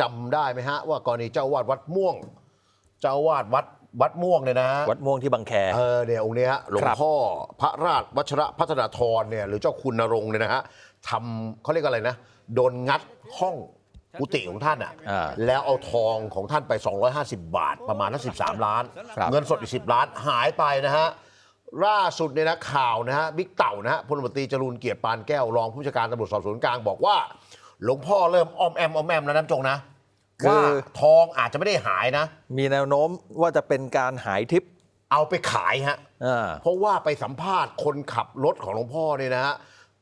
จำได้ไหมฮะ ว่ากรณีเจ้าวาดวัดม่วง เจ้าวาดวัดวัดม่วงเนี่ยนะวัดม่วงที่บางแค เออเนี่ยองค์เนี้ยหลวงครับพ่อพระราชวัชระพัฒนาธรเนี่ยหรือเจ้าคุณนรงค์เนี่ยนะฮะทำเขาเรียกอะไรนะ โดนงัดห้องกุฏิของท่านอะอ่าแล้วเอาทองของท่านไป 250 บาท ประมาณนัก13 ล้าน ครับ เงินสดอีก 10 ล้านหายไปนะฮะ ล่าสุดเนี่ยนะข่าวนะฮะบิ๊กเต่านะฮะพลตำรวจตรีจรูนเกียรติปานแก้วรองผู้บัญชาการตำรวจสอบสวนกลางบอกว่า หลวงพ่อเริ่มอ้อมแอมอ้อมแอมแล้วน้ำจงนะคือ ว่าทองอาจจะไม่ได้หายนะ มีแนวโน้มว่าจะเป็นการหายทิพย์เอาไปขายฮะ อ่า เพราะว่าไปสัมภาษณ์คนขับรถของหลวงพ่อเนี่ยนะฮะ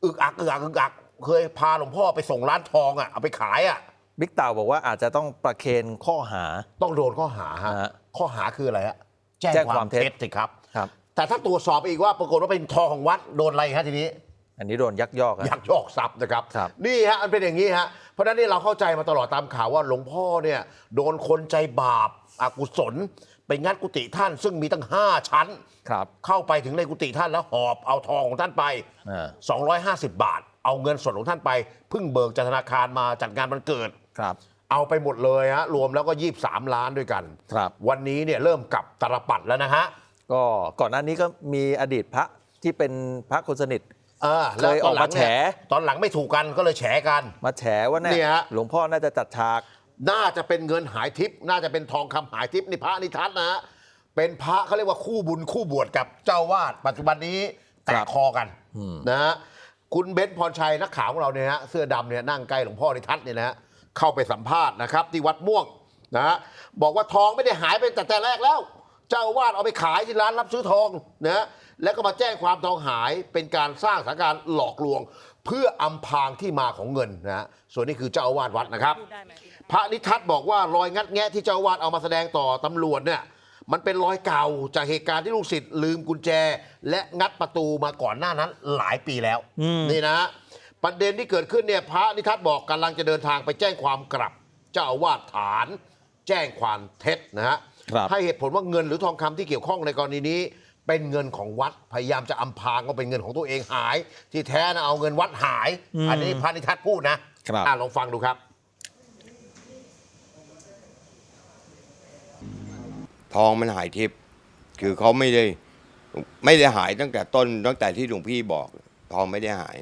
อึกอักอึกอักอึกอักเคยพาหลวงพ่อไปส่งร้านทองอะเอาไปขายอะบิ๊กเต่าบอกว่าอาจจะต้องประเคนข้อหา ต้องโดนข้อหาฮะฮะข้อหาคืออะไรฮะแจ้งความเท็จสิครับ ครับ แต่ถ้าตรวจสอบอีกว่าปรากฏว่าเป็นทองของวัดโดนอะไรฮะทีนี้ อันนี้โดนยักยอกอะยักยอกทรัพย์นะครับ ครับ นี่ฮะมันเป็นอย่างนี้ฮะเพราะฉะนั้นนี่เราเข้าใจมาตลอดตามข่าวว่าหลวงพ่อเนี่ยโดนคนใจบาปอกุศล ไปงัดกุฏิท่านซึ่งมีตั้ง 5 ชั้น ครับ เข้าไปถึงในกุฏิท่านแล้วหอบเอาทองของท่านไป อ่า 250 บาท เอาเงินสดของท่านไปเพิ่งเบิกจากธนาคารมาจัดงานวันเกิด ครับ เอาไปหมดเลยฮะรวมแล้วก็ 23 ล้านด้วยกัน ครับ วันนี้เนี่ยเริ่มกลับตรปัดแล้วนะฮะ ก็ก่อนหน้านี้ก็มีอดีตพระที่เป็นพระคนสนิท เออเคยออกมาแฉ ตอนหลังไม่ถูกกันก็เลยแฉกัน มาแฉว่าเนี่เนี่ยฮะหลวงพ่อน่าจะจัดฉาก น่าจะเป็นเงินหายทิพย์น่าจะเป็นทองคำหายทิพย์นี่พระนิทัศน์นะฮะเป็นพระเขาเรียกว่าคู่บุญคู่บวชกับเจ้าวาดปัจจุบันนี้แตครักบคอกันอืมนะฮะคุณเบนซ์พรชัยนักข่าวของเราเนี่ยฮะเสื้อดำเนี่ยนั่งใกล้หลวงพ่อนิทัศน์เนี่ยนะฮะเข้าไปสัมภาษณ์นะครับ ที่วัดม่วงนะฮะบอกว่าทองไม่ได้หายไปแต่แต่แรกแล้ว เจ้าอาวาดเอาไปขายที่ร้านรับซื้อทองนะฮะ แล้วก็มาแจ้งความทองหายเป็นการสร้างสถานการณ์หลอกลวง เพื่ออำพรางที่มาของเงินนะฮะส่วนนี้คือเจ้าอาวาสวัดนะครับ พระนิทัศน์บอกว่ารอยงัดแงะที่เจ้าอาวาดเอามาแสดงต่อตำรวจเนี่ยมันเป็นรอยเก่าจากเหตุการณ์ที่ลูกศิษย์ลืมกุญแจ และงัดประตูมาก่อนหน้านั้นหลายปีแล้วอืมนี่นะประเด็นที่เกิดขึ้นเนี่ยพระนิทัศน์บอกกำลังจะเดินทางไปแจ้งความกลับ เจ้าอาวาสฐาน แจ้งความเท็จนะฮะครับให้เหตุผลว่าเงินหรือทองคำที่เกี่ยวข้องในกรณีนี้ เป็นเงินของวัดพยายามจะอำพรางว่าเป็นเงินของตัวเองหาย ที่แท้นะเอาเงินวัดหายอันนี้พระนิทัศน์พูดนะครับ อะลองฟังดูครับ ทองมันหายทิพย์คือเขาไม่ได้ ไม่ได้หายตั้งแต่ต้นตั้งแต่ที่หลวงพี่บอก ทองไม่ได้หาย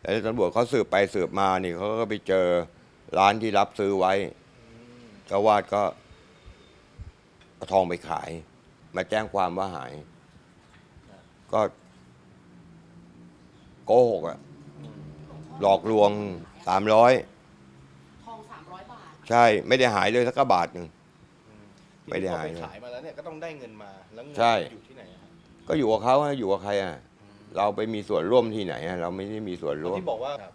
แต่ตำรวจเขาสืบไปสืบมานี่เขาก็ไปเจอร้านที่รับซื้อไว้เจ้าวาดก็เอาทองไปขาย มาแจ้งความว่าหาย ก็โกหกอะหลอกลวงสามร้อยทอง300บาท ใช่ไม่ได้หายเลยสักกระบาทหนึ่ง ไม่ได้หาย พอเลไปยขายมาแล้วเนี่ยก็ต้องได้เงินมาแล้วเงินใช่ อยู่ที่ไหนอะครับก็อยู่กับเขาอะอยู่กับใครอะเราไปมีส่วนร่วมที่ไหนอะเราไม่ได้มีส่วนแล้วร่วมที่บอกว่าครับ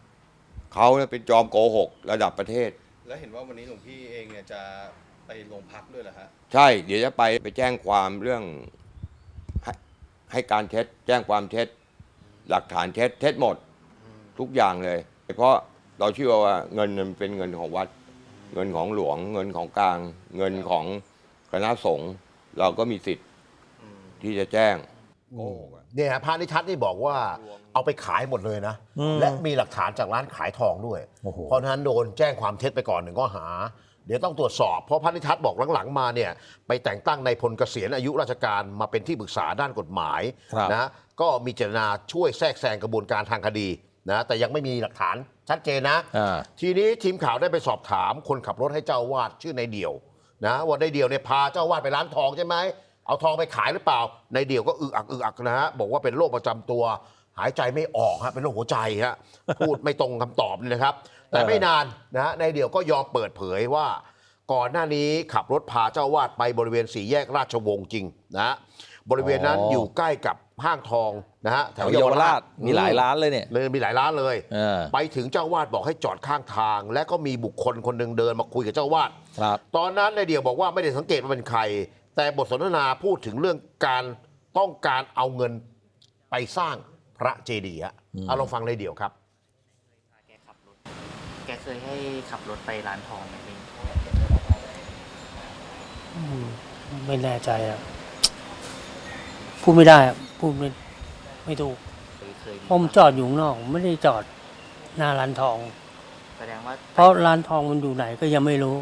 เขาเนี่ยเป็นจอมโกหก ระดับประเทศ แล้วเห็นว่าวันนี้หลวงพี่เองเนี่ยจะ ไปโรงพักด้วยเหรอฮะใช่ เดี๋ยวจะไปไปแจ้งความเรื่องให้ให้การเท็จ แจ้งความเท็จ หลักฐานเท็จเท็จหมด ทุกอย่างเลย เพราะเราเชื่อว่าเงินมันเป็นเงินของวัด เงินของหลวง เงินของกลาง เงินของคณะสงฆ์เราก็มีสิทธิ์ที่จะแจ้งโกหกอะ เนี่ยฮะพระนิทัศน์นี่บอกว่าเอาไปขายหมดเลยนะอืมและมีหลักฐานจากร้านขายทองด้วย โอ้โห เพราะฉะนั้นโดนแจ้งความเท็จไปก่อนหนึ่งข้อหา เดี๋ยวต้องตรวจสอบ เพราะพระนิทัศน์บอกหลังๆมาเนี่ยไปแต่งตั้งในายพลเกษียณอายุราชการมาเป็นที่ปรึกษาด้านกฎหมายครับนะก็มีเจตนาช่วยแทรกแซงกระบวนการทางคดีนะแต่ยังไม่มีหลักฐานชัดเจนนะอ่าทีนี้ทีมข่าวได้ไปสอบถามคนขับรถให้เจ้าอาวาดชื่อในายเดี่ยวนะว่าในายเดี่ยวเนี่ยพาเจ้าอาวาดไปร้านทองใช่ไหมเอาทองไปขายหรือเปล่า ในายเดี่ยวก็อึกอักอึกอักนะฮะบอกว่าเป็นโรคประจำตัว หายใจไม่ออกฮะเป็นโรคหัวใจฮะพูดไม่ตรงคำตอบเลยนะครับ แต่ไม่นานนะฮะในายเดี่ยวก็ยอมเปิดเผยว่า ก่อนหน้านี้ขับรถพาเจ้าอาวาดไปบริเวณสี่แยกราชวงศ์จริงนะฮะบริเวณนั้นอ๋ออ อยู่ใกล้กับห้างทองนะฮะแถวเยาวราชมีหลายร้านเลยเนี่ยเลยมีหลายร้านเลย เออไปถึงเจ้าวาดบอกให้จอดข้างทาง และก็มีบุคคลคนหนึ่งเดินมาคุยกับเจ้าวาด ครับ ตอนนั้นในายเดี่ยวบอกว่าไม่ได้สังเกตว่าเป็นใคร แต่บทสนทนาพูดถึงเรื่องการต้องการเอาเงินไปสร้าง พระเจดีย์ฮะอืมเอาลองฟังในายเดี่ยวครับ แกขับรถ แกเคยให้ขับรถไปร้านทองไหมพี่อืมไม่แน่ใจอะพูดไม่ได้อะพูดไม่ไม่ถูกเคยเคยผมจอดอยู่ข้างนอกผมไม่ได้จอดหน้าร้านทองอแสดงว่าเพราะร้านทองมันอยู่ไหนก็ยังไม่รู้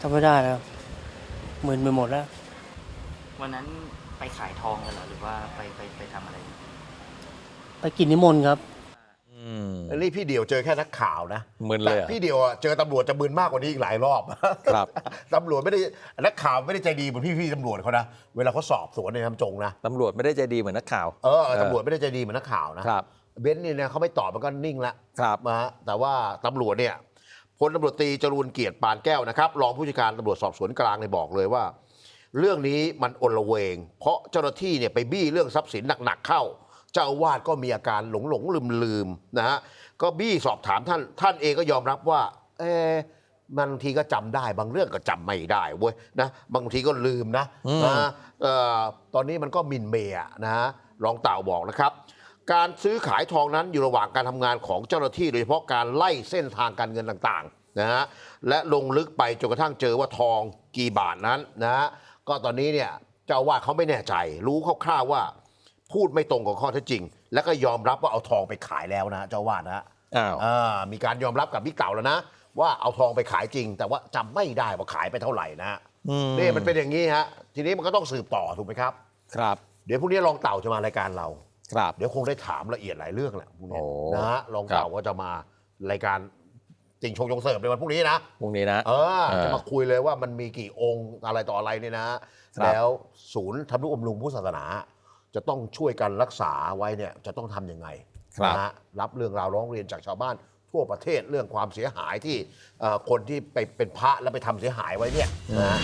จำไม่ได้แล้วมึนไปหมดแล้ว วันนั้นไปขายทองกันเหรอหรือว่าไปไปไปทำอะไร ไปกินนิมนต์ครับ อืมอันนี้พี่เดี่ยวเจอแค่นักข่าวนะมึนเลยเหรอแต่พี่เดี่ยวอะเจอตำรวจจะมึนมากกว่านี้อีกหลายรอบครับ ตำรวจไม่ได้นักข่าวไม่ได้ใจดีเหมือนพี่พี่ๆตำรวจเขานะเวลาเขาสอบสวนในทำจงนะตำรวจไม่ได้ใจดีเหมือนนักข่าว เออตำรวจไม่ได้ใจดีเหมือนนักข่าวนะครับ เบนซ์เนี่ยนะเขาไม่ตอบมันก็นิ่งละ ครับ นะฮะแต่ว่าตำรวจเนี่ยพลตำรวจตรีจรูนเกียรติปานแก้วนะครับรองผู้จัดการตำรวจสอบสวนกลางเนี่ยบอกเลยว่า เรื่องนี้มันอนละเวง เพราะเจ้าหน้าที่เนี่ยไปบี้เรื่องทรัพย์สินหนักๆเข้า เจ้าอาวาสก็มีอาการหลงหลงลืมลืมๆนะฮะก็บี้สอบถามท่านท่านเองก็ยอมรับว่า เอ๊ะบางทีก็จำได้ บางเรื่องก็จำไม่ได้เว้ยนะบางทีก็ลืมนะอืมนะเอ่อตอนนี้มันก็หมินเมย์อะนะฮะรองเต่าบอกนะครับ การซื้อขายทองนั้นอยู่ระหว่างการทำงานของเจ้าหน้าที่โดยเฉพาะการไล่เส้นทางการเงินต่างๆนะฮะและลงลึกไปจนกระทั่งเจอว่าทองกี่บาทนั้นนะฮะก็ตอนนี้เนี่ยเจ้าอาว่าสเขาไม่แน่ใจ รู้คร่าวๆว่า พูดไม่ตรงกับข้อเท็จจริง แล้วก็ยอมรับว่าเอาทองไปขายแล้วนะเจ้าอาวาสนะฮะอ้าว อ่ามีการยอมรับกับบิ๊กเต่าแล้วนะ ว่าเอาทองไปขายจริง แต่ว่าจำไม่ได้ว่าขายไปเท่าไหร่นะฮะอืม นี่มันเป็นอย่างนี้ฮะทีนี้มันก็ต้องสืบต่อถูกไหมครับ ครับเดี๋ยวพรุ่งนี้รองเต่าจะมารายการเรา ครับ เดี๋ยวคงได้ถามละเอียดหลายเรื่องแหละพรุ่งนี้โอ้นะฮะรองเต่าก็จะมารายการจริงชงชงเสิร์ฟในวันพรุ่งนี้นะ พรุ่งนี้นะ เออเออจะมาคุยเลยว่ามันมีกี่องค์อะไรต่ออะไรเนี่ยนะ ครับ แล้วศูนย์ทำนุบำรุงผู้ศาสนา จะต้องช่วยกันรักษาไว้เนี่ยจะต้องทำยังไงครับนะฮะรับเรื่องราวร้องเรียนจากชาวบ้าน ทั่วประเทศเรื่องความเสียหายที่เอ่อคนที่ไปเป็นพระแล้วไปทำเสียหายไว้เนี่ยนะฮะ